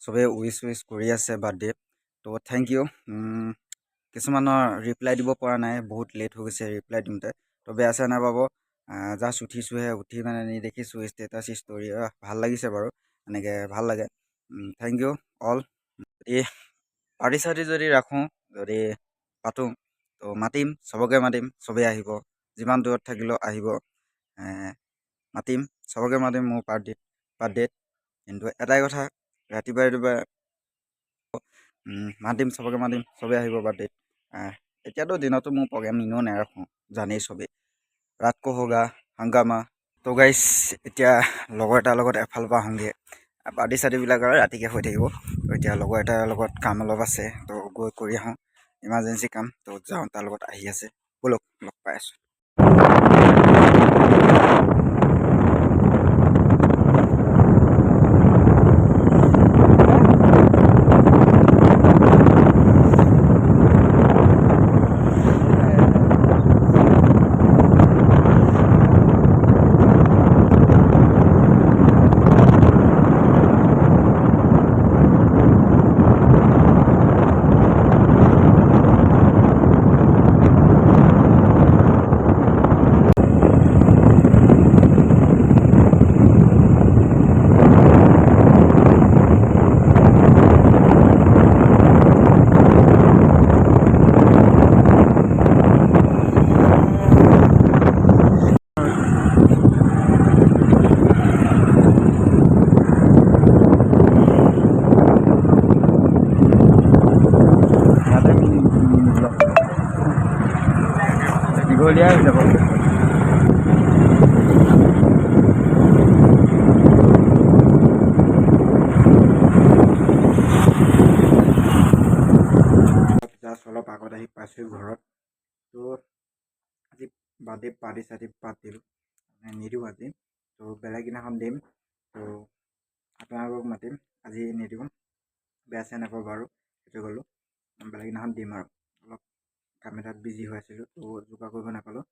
চবেই wish wish কৰি আছে বাৰ্থডে তো থেংক ইউ কিছুমানৰ ৰিপ্লাই দিব পৰা নাই, বহুত লেট হৈ গৈছে ৰিপ্লাই দিওঁতে, তো বেয়া চেয়া নাপাব জাষ্ট উঠিছোঁহে, উঠি মানে নেদেখিছোঁ ষ্টেটাছ ষ্টৰি ভালো লাগিছে বাৰু, এনেকৈ ভালো লাগে থেংক ইউ অল যদি পাৰ্টি চাৰ্টি যদি ৰাখোঁ, যদি পাতোঁ, তো মাতিম, চবকে মাতিম, চবেই আহিব, যিমান দূৰত থাকিলেও আহিব মাতিম, চবকে মাতিম মোৰ পাৰ্টিত বাৰ্থডেত কিন্তু এটাই কথা ৰাতিপুৱাই উম, মাতিম চবকে মাতিম চবেই আহিব বাৰ্থডেত। এতিয়াতো দিনতো মোৰ প্ৰগ্ৰেম এনেও নাৰাখোঁ জানেই চবেই। ৰাত হোগা হাংগামা তো গাইছ এতিয়া লগৰ এটাৰ লগত এফালৰ পৰা আহোঁগৈ। পাৰ্টি চাৰ্টিবিলাক আৰু ৰাতিকৈ হৈ থাকিব। এতিয়া লগৰ এটাৰ লগত কাম অলপ আছে তো গৈ কৰি আহোঁ ইমাৰ্জেঞ্চি কাম তো যাওঁ তাৰ লগত আহি আছে। ব'লক লগ পাই আছোঁ। দীঘলীয়া হৈ যাব অলপ আগত আহি পাইছোঁ ঘৰত তো আজি বাৰ্থডে পাৰ্টি চাৰ্টি মানে নিদিওঁ আজি তো বেলেগ দিনাখন দিম তো আপোনালোকক মাতিম আজি নিদিওঁ বেয়া চেয়া নাপাব বাৰু সেইটো ক'লোঁ বেলেগ দিনাখন দিম আৰু কাম এটাত বিজি হৈ আছিলোঁ তো যোগাৰ কৰিব নাপালোঁ।